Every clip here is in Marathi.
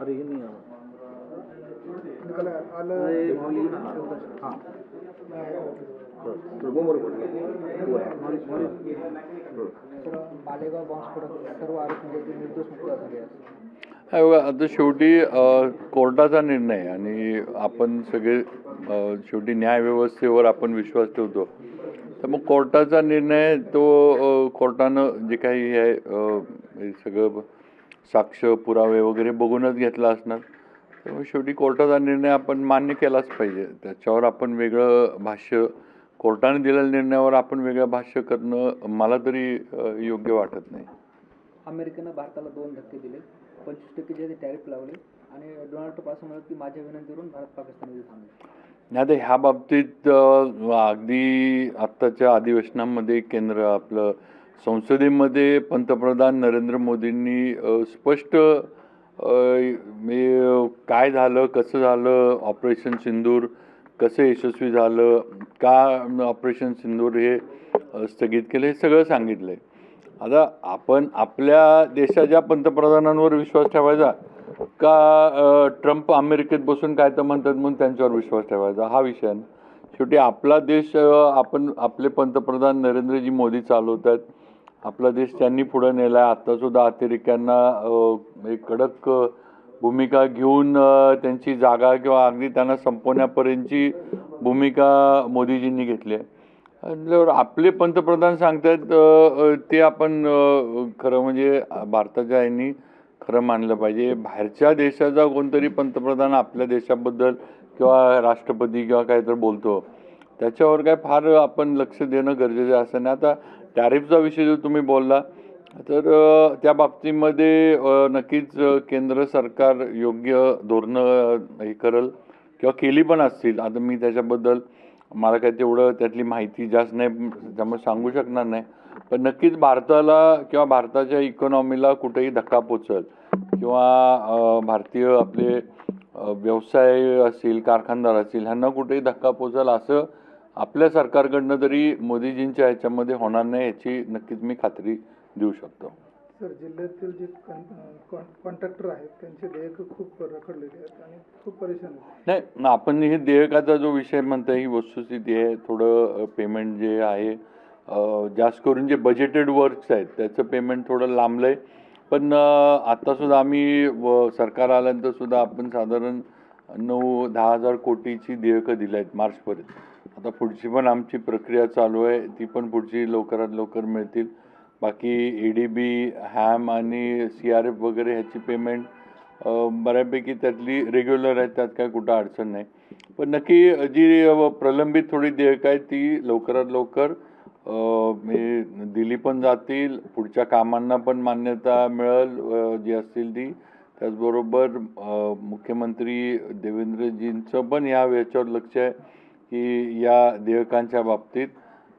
अरे हे नाही हा बघा आता शेवटी कोर्टाचा निर्णय आहे आणि आपण सगळे शेवटी न्यायव्यवस्थेवर आपण विश्वास ठेवतो. तर मग कोर्टाचा निर्णय तो कोर्टानं जे काही हे सगळं साक्ष पुरावे वगैरे बघूनच घेतला असणार. त्यामुळे शेवटी कोर्टाचा निर्णय आपण मान्य केलाच पाहिजे. त्याच्यावर आपण वेगळं भाष्य कोर्टाने दिलेल्या निर्णयावर आपण वेगळं भाष्य करणं मला तरी योग्य वाटत नाही. अमेरिकेनं भारताला दोन धक्के दिले. पंचवीस टक्के जे टॅरिफ लावले आणि डोनाल्ड ट्रम्प असं म्हणत की माझ्या विनंतीवरून भारत पाकिस्तान थांबले. नाही आता ह्या बाबतीत अगदी आत्ताच्या अधिवेशनामध्ये केंद्र आपलं संसदेमध्ये पंतप्रधान नरेंद्र मोदींनी स्पष्ट मी काय झालं कसं झालं ऑपरेशन सिंदूर कसं यशस्वी झालं का ऑपरेशन सिंदूर हे स्थगित केलं हे सगळं सांगितलं आहे आता आपण आपल्या देशाच्या पंतप्रधानांवर विश्वास ठेवायचा का ट्रम्प अमेरिकेत बसून काय तर म्हणतात म्हणून त्यांच्यावर विश्वास ठेवायचा? हा विषय आहे शेवटी आपला देश आपण आपले पंतप्रधान नरेंद्रजी मोदी चालवत आहेत आपला देश त्यांनी पुढे नेला आहे आत्तासुद्धा अतिरेक्यांना एक कडक भूमिका घेऊन त्यांची जागा किंवा अगदी त्यांना संपवण्यापर्यंतची भूमिका मोदीजींनी घेतली आहे. आपले पंतप्रधान सांगतायत ते आपण खरं म्हणजे भारताच्या यांनी खरं मानलं पाहिजे. बाहेरच्या देशाचा कोणतरी पंतप्रधान आपल्या देशाबद्दल किंवा राष्ट्रपती किंवा काहीतरी बोलतो. त्याच्यावर काय फार आपण लक्ष देणं गरजेचं असं नाही. आता टॅरिफचा विषय जो तुम्ही बोलला तर त्या बाबतीमध्ये नक्कीच केंद्र सरकार योग्य धोरणं हे करल किंवा केली पण असतील. आता मी त्याच्याबद्दल मला काय तेवढं त्यातली माहिती जास्त नाही त्यामुळे सांगू शकणार नाही. पण नक्कीच भारताला किंवा भारताच्या इकॉनॉमीला कुठेही धक्का पोचल किंवा भारतीय आपले व्यवसाय असतील कारखानदार असतील ह्यांना कुठेही धक्का पोचल असं आपल्या सरकारकडनं तरी मोदीजींच्या ह्याच्यामध्ये होणार नाही याची नक्कीच मी खात्री देऊ शकतो. सर जिल्ह्यातील जे कॉन्ट्रॅक्टर आहेत त्यांचे देयक खूप रखडलेले आहेत आणि खूप परेशान नाही न आपण हे देयकाचा जो विषय म्हणताय ही वस्तुस्थिती आहे थोडं पेमेंट जे आहे जास्त करून जे बजेटेड वर्क्स आहेत त्याचं पेमेंट थोडं लांबलं आहे पण आत्तासुद्धा आम्ही व सरकार आल्यानंतर सुद्धा आपण साधारण नऊ दहा हजार कोटीची देयकं दिली आहेत मार्चपर्यंत. आता पुढची पण आमची प्रक्रिया चालू आहे ती पण पुढची लवकरात लवकर मिळतील. बाकी ए डी बी हॅम आणि सी आर एफ वगैरे ह्याची पेमेंट बऱ्यापैकी त्यातली रेग्युलर आहे त्यात काय कुठं अडचण नाही. पण नक्की जी प्रलंबित थोडी देयक आहे ती लवकरात लवकर दिली पण जातील पुढच्या कामांना पण मान्यता मिळेल जी असतील ती. त्याचबरोबर मुख्यमंत्री देवेंद्रजींचं पण या याच्यावर लक्ष आहे. की या देयकांच्या बाबतीत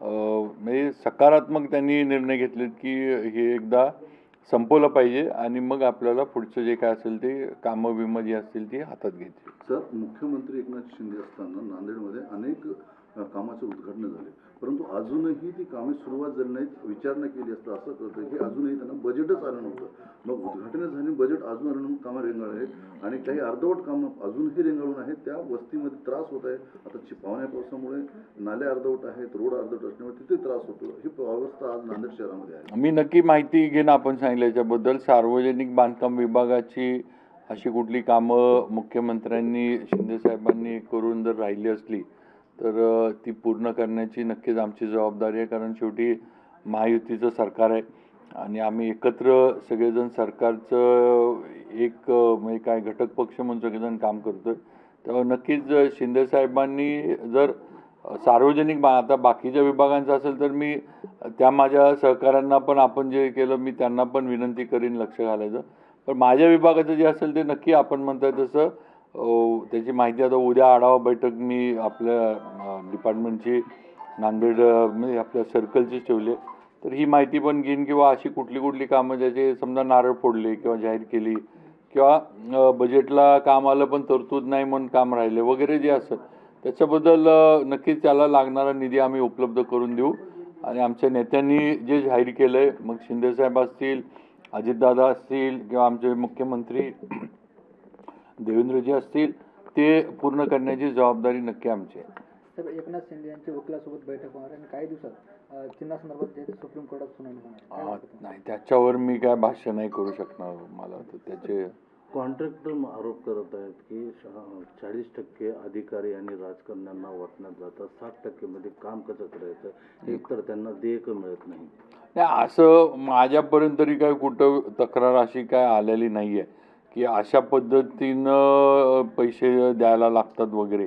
म्हणजे सकारात्मक त्यांनी निर्णय घेतलेत की हे एकदा संपवलं पाहिजे आणि मग आपल्याला पुढचं जे काय असेल ते कामं बिमं जी असतील ती हातात घ्यायची. सर मुख्यमंत्री एकनाथ शिंदे असताना नांदेडमध्ये अनेक कामाचं उद्घाटन झाले. परंतु अजूनही ती कामे सुरुवात झाली नाहीत विचारणा केली असता असं कळतं की अजूनही त्यांना बजेटच आलं नव्हतं. मग उद्घाटन झाली बजेट अजून आलं नव्हतं कामं रेंगाळले आहेत आणि काही अर्धवट कामं अजूनही रेंगाळून आहेत त्या वस्तीमध्ये त्रास होत आहे. आता छिपावण्या पावसामुळे नाले अर्धवट आहेत रोड अर्धवट असल्यामुळे तिथे त्रास होतो. ही अवस्था आज नांदेड शहरामध्ये आहे. मी नक्की माहिती घेणं आपण सांगितलं याच्याबद्दल. सार्वजनिक बांधकाम विभागाची अशी कुठली कामं मुख्यमंत्र्यांनी शिंदेसाहेबांनी करून जर राहिली असली तर ती पूर्ण करण्याची नक्कीच आमची जबाबदारी आहे. कारण शेवटी महायुतीचं सरकार आहे आणि आम्ही एकत्र सगळेजण सरकारचं एक म्हणजे काय घटक पक्ष म्हणून सगळेजण काम करतोय. तेव्हा नक्कीच शिंदेसाहेबांनी जर सार्वजनिक बा आता बाकीच्या विभागांचं असेल तर मी त्या माझ्या सहकाऱ्यांना पण आपण जे केलं मी त्यांना पण विनंती करीन लक्ष घालायचं. पण माझ्या विभागाचं जे असेल ते नक्की आपण म्हणताय तसं त्याची माहिती आता उद्या आढावा बैठक मी आपल्या डिपार्टमेंटची नांदेड म्हणजे आपल्या सर्कलचीच ठेवली तर ही माहिती पण घेईन किंवा अशी कुठली कुठली कामं ज्याचे समजा नारळ फोडले किंवा जाहीर केली किंवा बजेटला काम आलं पण तरतूद नाही म्हणून काम राहिले वगैरे जे असं त्याच्याबद्दल नक्कीच त्याला लागणारा निधी आम्ही उपलब्ध करून देऊ. आणि आमच्या नेत्यांनी जे जाहीर केलं आहे मग शिंदेसाहेब असतील अजितदादा असतील किंवा आमचे मुख्यमंत्री देवेंद्रजी असतील ते पूर्ण करण्याची जबाबदारी नक्की आमची आहे. तर एकनाथ शिंदे यांची वकिलासोबत बैठक होणार आहे आणि काही दिवसात चिन्हासंदर्भात सुप्रीम कोर्टात सुनावणी होणार? नाही त्याच्यावर मी काय भाष्य नाही करू शकणार मला तर त्याचे कॉन्ट्रॅक्टर आरोप करत आहेत की चाळीस टक्के अधिकारी आणि राजकारण्यांना वाटण्यात जातात साठ टक्केमध्ये काम कसं करायचं एक तर त्यांना देयक मिळत नाही. नाही असं माझ्यापर्यंत तरी काय कुठं तक्रार अशी काय आलेली नाही आहे की अशा पद्धतीनं पैसे द्यायला लागतात वगैरे.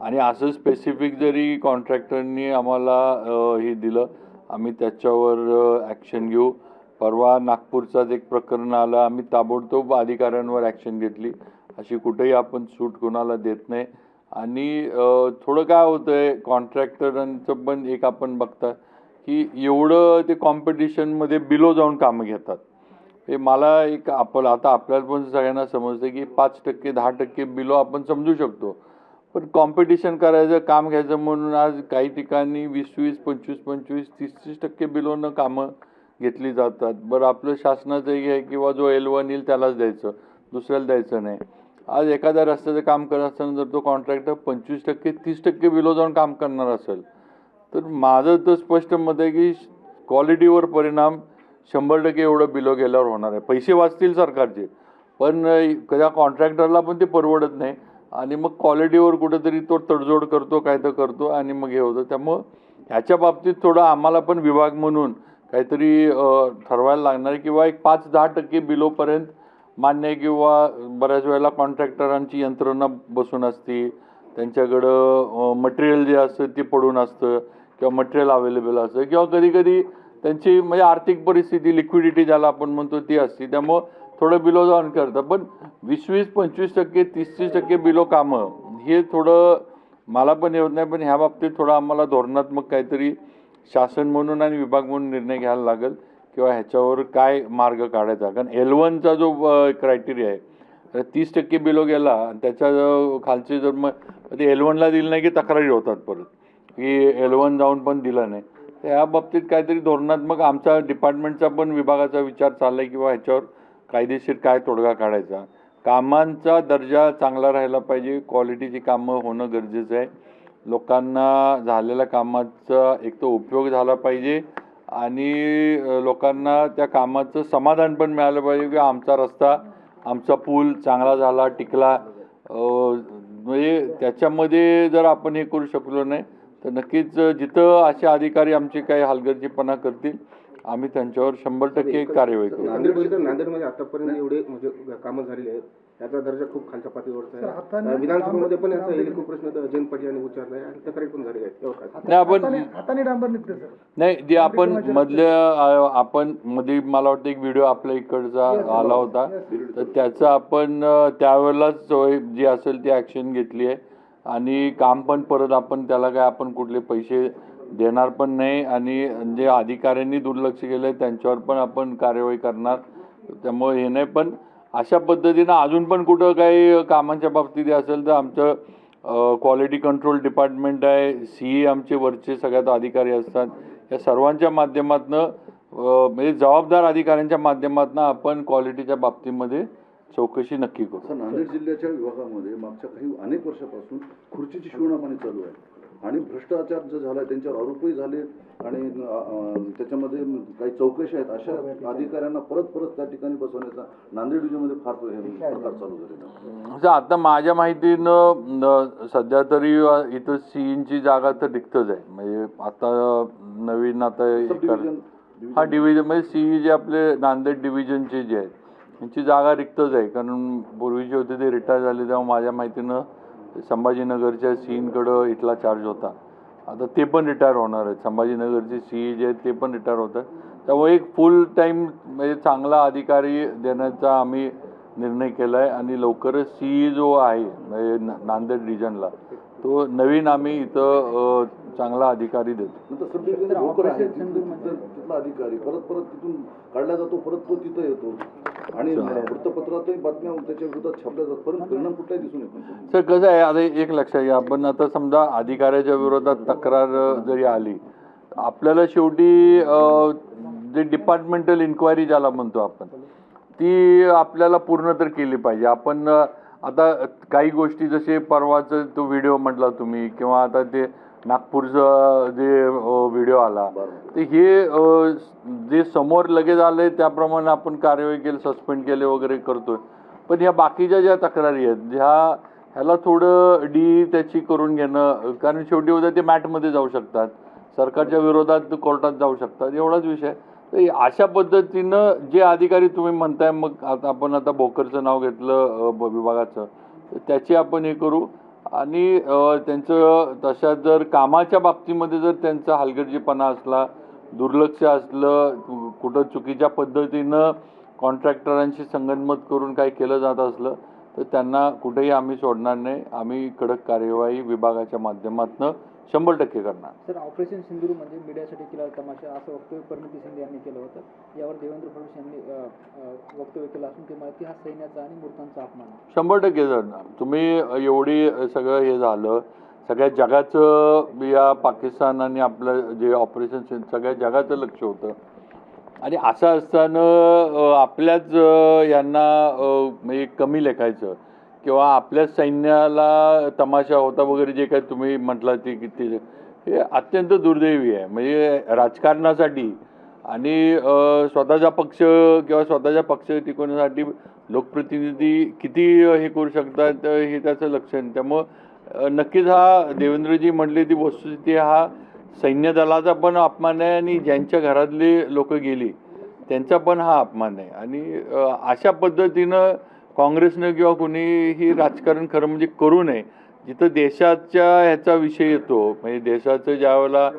आणि असं स्पेसिफिक जरी कॉन्ट्रॅक्टरनी आम्हाला हे दिलं आम्ही त्याच्यावर ॲक्शन घेऊ. परवा नागपूरचाच एक प्रकरण आलं आम्ही ताबडतोब अधिकाऱ्यांवर ॲक्शन घेतली. अशी कुठेही आपण सूट कोणाला देत नाही. आणि थोडं काय होतं आहे कॉन्ट्रॅक्टरांचं पण एक आपण बघता की एवढं ते कॉम्पिटिशनमध्ये बिलो जाऊन कामं घेतात. हे मला एक आपलं आता आपल्याला पण सगळ्यांना समजतं की पाच टक्के दहा टक्के बिलो आपण समजू शकतो. पण कॉम्पिटिशन करायचं काम घ्यायचं म्हणून आज काही ठिकाणी वीस वीस पंचवीस पंचवीस तीस तीस टक्के बिलोनं कामं घेतली जातात. बरं आपलं शासनाचं हे आहे किंवा जो एल वन येईल त्यालाच द्यायचं दुसऱ्याला द्यायचं नाही. आज एखाद्या रस्त्याचं काम करत असताना जर तो कॉन्ट्रॅक्टर पंचवीस टक्के तीस टक्के बिलो जाऊन काम करणार असेल तर माझं तर स्पष्ट मत आहे की क्वालिटीवर परिणाम शंभर टक्के एवढं बिलो गेल्यावर होणार आहे. पैसे वाचतील सरकारचे पण त्या कॉन्ट्रॅक्टरला पण ते परवडत नाही. आणि मग क्वालिटीवर कुठेतरी तो तडजोड करतो काय तर करतो आणि मग हे होतं. त्यामुळं ह्याच्या बाबतीत थोडं आम्हाला पण विभाग म्हणून काहीतरी ठरवायला लागणार आहे किंवा एक पाच दहा टक्के बिलोपर्यंत मान्य किंवा बऱ्याच वेळेला कॉन्ट्रॅक्टरांची यंत्रणा बसून असते. त्यांच्याकडं मटेरियल जे असतं ते पडून असतं किंवा मटेरियल अवेलेबल असतं किंवा कधी कधी त्यांची म्हणजे आर्थिक परिस्थिती लिक्विडिटी ज्याला आपण म्हणतो ती असते. त्यामुळं थोडं बिलो जाऊन करतं. पण वीस वीस पंचवीस टक्के तीस तीस टक्के बिलो कामं हे थोडं मला पण येत नाही. पण ह्या बाबतीत थोडं आम्हाला धोरणात्मक काहीतरी शासन म्हणून आणि विभाग म्हणून निर्णय घ्यायला लागेल किंवा ह्याच्यावर काय मार्ग काढायचा. कारण एल वनचा जो क्रायटेरिया आहे तर तीस टक्के बिलो गेला आणि त्याच्या खालचे जर मग ते एल वनला दिलं नाही की तक्रारी होतात परत. की एल वन जाऊन पण दिलं नाही. ह्या बाबतीत काहीतरी धोरणात्मक आमचा डिपार्टमेंटचा पण विभागाचा विचार चालला आहे किंवा ह्याच्यावर कायदेशीर काय तोडगा काढायचा. कामांचा दर्जा चांगला राहिला पाहिजे क्वालिटीची कामं होणं गरजेचं आहे. लोकांना झालेल्या कामाचा एक तर उपयोग झाला पाहिजे आणि लोकांना त्या कामाचं समाधान पण मिळालं पाहिजे की आमचा रस्ता आमचा पूल चांगला झाला टिकला. म्हणजे त्याच्यामध्ये जर आपण हे करू शकलो नाही तर नक्कीच जिथं असे अधिकारी आमचे काही हलगर्जीपणा करतील आम्ही त्यांच्यावर शंभर टक्के कार्यवाही करू. नांदेड नांदेडमध्ये आतापर्यंत एवढे म्हणजे कामं झालेली आहेत. त्याचा दर्जा खूप खालच्या पातळीवरचा आहे. विधानसभेमध्ये पण याचा खूप प्रश्न जयंत पाटील यांनी उच्चारला आहे आणि तक्रारी पण एवढं काय? नाही आपण हाताने हाताने डांबर निघते सर. नाही जे आपण मधल्या आपण मध्ये मला वाटतं एक व्हिडिओ आपल्या इकडचा आला होता. तर त्याचं आपण त्यावेळेलाच सोय जी असेल ती ॲक्शन घेतली आहे. आणि काम पण परत आपण त्याला काय आपण कुठले पैसे देणार पण नाही आणि जे अधिकाऱ्यांनी दुर्लक्ष केलं आहे त्यांच्यावर पण आपण कार्यवाही करणार. त्यामुळे हे नाही पण अशा पद्धतीनं अजून पण कुठं काही कामांच्या बाबतीत असेल तर आमचं क्वालिटी कंट्रोल डिपार्टमेंट आहे सी ए आमचे वरचे सगळ्यात अधिकारी असतात. या सर्वांच्या माध्यमातनं म्हणजे जबाबदार अधिकाऱ्यांच्या माध्यमातनं आपण क्वालिटीच्या बाबतीमध्ये चौकशी नक्की करू. नांदेड जिल्ह्याच्या विभागामध्ये मागच्या काही अनेक वर्षापासून खुर्चीची शिवणापाणी चालू आहे. आणि भ्रष्टाचार जो झाला त्यांच्यावर आरोपही झाले आणि त्याच्यामध्ये काही चौकशी आहेत अशा अधिकाऱ्यांना परत परत त्या ठिकाणी बसवण्याचा नांदेड जिल्ह्यामध्ये फार हे प्रकार चालू झालेला आता माझ्या माहितीनं सध्या तरी इथं सीईंची जागा तर रिक्तच आहे. म्हणजे आता नवीन आता हे हा डिव्हिजन म्हणजे सीई जे आपले नांदेड डिव्हिजनचे जे आहेत त्यांची जागा रिक्तच आहे. कारण पूर्वीचे होते ते रिटायर झाले तेव्हा माझ्या माहितीनं संभाजीनगरच्या सीईंकडं इथला चार्ज होता. आता ते पण रिटायर होणार आहेत. संभाजीनगरचे सीई जे आहेत ते पण रिटायर होत आहेत. त्यामुळे एक फुल टाईम म्हणजे चांगला अधिकारी देण्याचा आम्ही निर्णय केला आहे आणि लवकरच सीई जो आहे म्हणजे ना- नांदेड रिजनला तो नवीन आम्ही इथं चांगला अधिकारी देतो. तिथला अधिकारी परत परत तिथून काढला जातो परत तो तिथं येतो. आणि वृत्तपत्रातही बातम्या त्याच्या विरोधात छापल्या जातात. परत परिणाम कुठलाही दिसून येत नाही. सर कसं आहे आता एक लक्षात घ्या. आपण आता समजा अधिकाऱ्याच्या विरोधात तक्रार जरी आली आपल्याला शेवटी जे डिपार्टमेंटल इन्क्वायरी ज्याला म्हणतो आपण ती आपल्याला पूर्ण तर केली पाहिजे. आपण आता काही गोष्टी जसे परवाचं तो व्हिडिओ म्हटला तुम्ही किंवा आता ते नागपूरचं जे व्हिडिओ आला तर हे जे समोर लगेच आलंय त्याप्रमाणे आपण कार्यवाही केली सस्पेंड केले वगैरे करतोय. पण ह्या बाकीच्या ज्या तक्रारी आहेत ह्या ह्याला थोडं डी त्याची करून घेणं कारण शेवटी उद्या ते मॅटमध्ये जाऊ शकतात. सरकारच्या विरोधात कोर्टात जाऊ शकतात एवढाच विषय. तर अशा पद्धतीनं जे अधिकारी तुम्ही म्हणताय मग आता आपण आता भोकरचं नाव घेतलं विभागाचं त्याची आपण हे करू. आणि त्यांचं तशा जर कामाच्या बाबतीमध्ये जर त्यांचा हलगर्जीपणा असला दुर्लक्ष असलं कुठं चुकीच्या पद्धतीनं कॉन्ट्रॅक्टरांशी संगनमत करून काही केलं जात असलं तर त्यांना कुठेही आम्ही सोडणार नाही. आम्ही कडक कार्यवाही विभागाच्या माध्यमातून शंभर टक्के करणार. सर ऑपरेशन सिंधूर म्हणजे मीडियासाठी केलेला तमाशा असं वक्तव्य परिणिती शिंदे यांनी केलं होतं. यावर देवेंद्र फडणवीस यांनी वक्तव्य केलं असून ते म्हणत की हा सैन्याचा आणि मृतांचा अपमान शंभर टक्के सर तुम्ही एवढी सगळं हे झालं सगळ्या जगाचं या पाकिस्तान आणि आपलं जे ऑपरेशन सगळ्या जगाचं लक्ष होतं. आणि असं असताना आपल्याच यांना म्हणजे कमी लेखायचं. किंवा आपल्याच सैन्याला तमाशा होता वगैरे जे काही तुम्ही म्हटलं ते किती हे अत्यंत दुर्दैवी आहे. म्हणजे राजकारणासाठी आणि स्वतःचा पक्ष किंवा स्वतःच्या पक्ष टिकवण्यासाठी लोकप्रतिनिधी किती हे करू शकतात हे त्याचं लक्ष आहे त्यामुळं नक्कीच हा देवेंद्रजी म्हटले ती वस्तुस्थिती हा सैन्य दलाचा पण अपमान आहे आणि ज्यांच्या घरातली लोक गेली त्यांचा पण हा अपमान आहे. आणि अशा पद्धतीनं काँग्रेसनं किंवा कुणीही राजकारण खरं म्हणजे करू नये. जिथं देशाच्या ह्याचा विषय येतो म्हणजे देशाचं ज्यावेळेला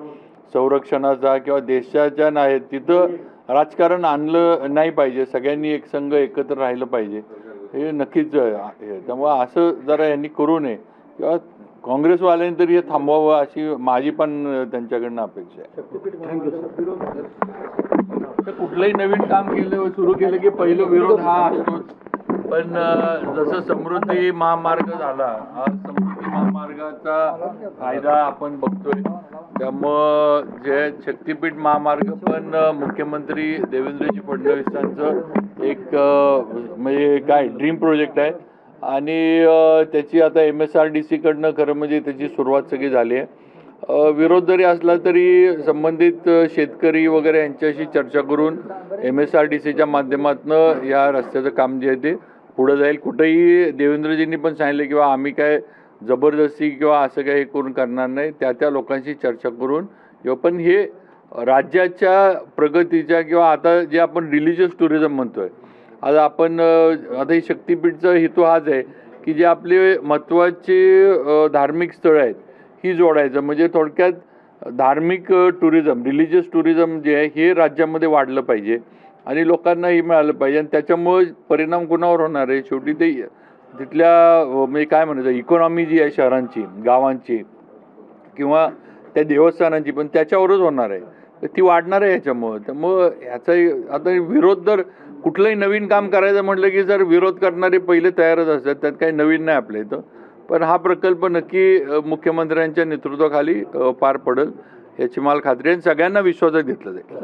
संरक्षणाचा किंवा देशाच्या नाही तिथं राजकारण आणलं नाही पाहिजे. सगळ्यांनी एकसंघ एकत्र राहिलं पाहिजे. हे नक्कीच आहे त्यामुळं असं जरा यांनी करू नये. किंवा काँग्रेसवाल्यांनी तरी हे थांबवावं अशी माझी पण त्यांच्याकडनं अपेक्षा आहे. कुठलंही नवीन काम केलं सुरू केलं की पहिलं विरोध हा असतोच. पण जसं समृद्धी महामार्ग झाला हा समृद्धी महामार्गाचा फायदा आपण बघतोय. त्यामुळं जे शक्तीपीठ महामार्ग पण मुख्यमंत्री देवेंद्रजी फडणवीसांचं एक म्हणजे काय ड्रीम प्रोजेक्ट आहे. आणि त्याची आता एम एस आर डी सीकडनं खरं म्हणजे त्याची सुरुवात सगळी झाली आहे. विरोध जरी असला तरी संबंधित शेतकरी वगैरे यांच्याशी चर्चा करून एम एस आर डी सीच्या माध्यमातून या रस्त्याचं काम जे आहे ते पुढं जाईल. कुठंही देवेंद्रजींनी पण सांगितलं किंवा आम्ही काय जबरदस्ती किंवा असं काही करून करणार नाही. त्या त्या लोकांशी चर्चा करून किंवा पण हे राज्याच्या प्रगतीच्या किंवा आता जे आपण रिलिजियस टुरिझम आहे आज आपण आता ही शक्तीपीठचा हेतू हाच आहे की जे आपले महत्त्वाचे धार्मिक स्थळं आहेत ही जोडायचं. म्हणजे थोडक्यात धार्मिक टुरिझम रिलिजियस टुरिझम जे आहे हे राज्यामध्ये वाढलं पाहिजे आणि लोकांनाही मिळालं पाहिजे आणि त्याच्यामुळे परिणाम कुणावर होणार आहे? शेवटी ते तिथल्या म्हणजे काय म्हणायचं? इकॉनॉमी जी आहे शहरांची गावांची किंवा त्या देवस्थानांची पण त्याच्यावरच होणार आहे. तर ती वाढणार आहे ह्याच्यामुळं त्यामुळं ह्याचाही आता विरोध जर कुठलंही नवीन काम करायचं म्हटलं की जर विरोध करणारे पहिले तयारच असतात त्यात काही नवीन नाही आपल्या इथं. पण हा प्रकल्प नक्की मुख्यमंत्र्यांच्या नेतृत्वाखाली पार पडेल याची मला खात्री आहे आणि सगळ्यांना विश्वासात घेतलं जाईल.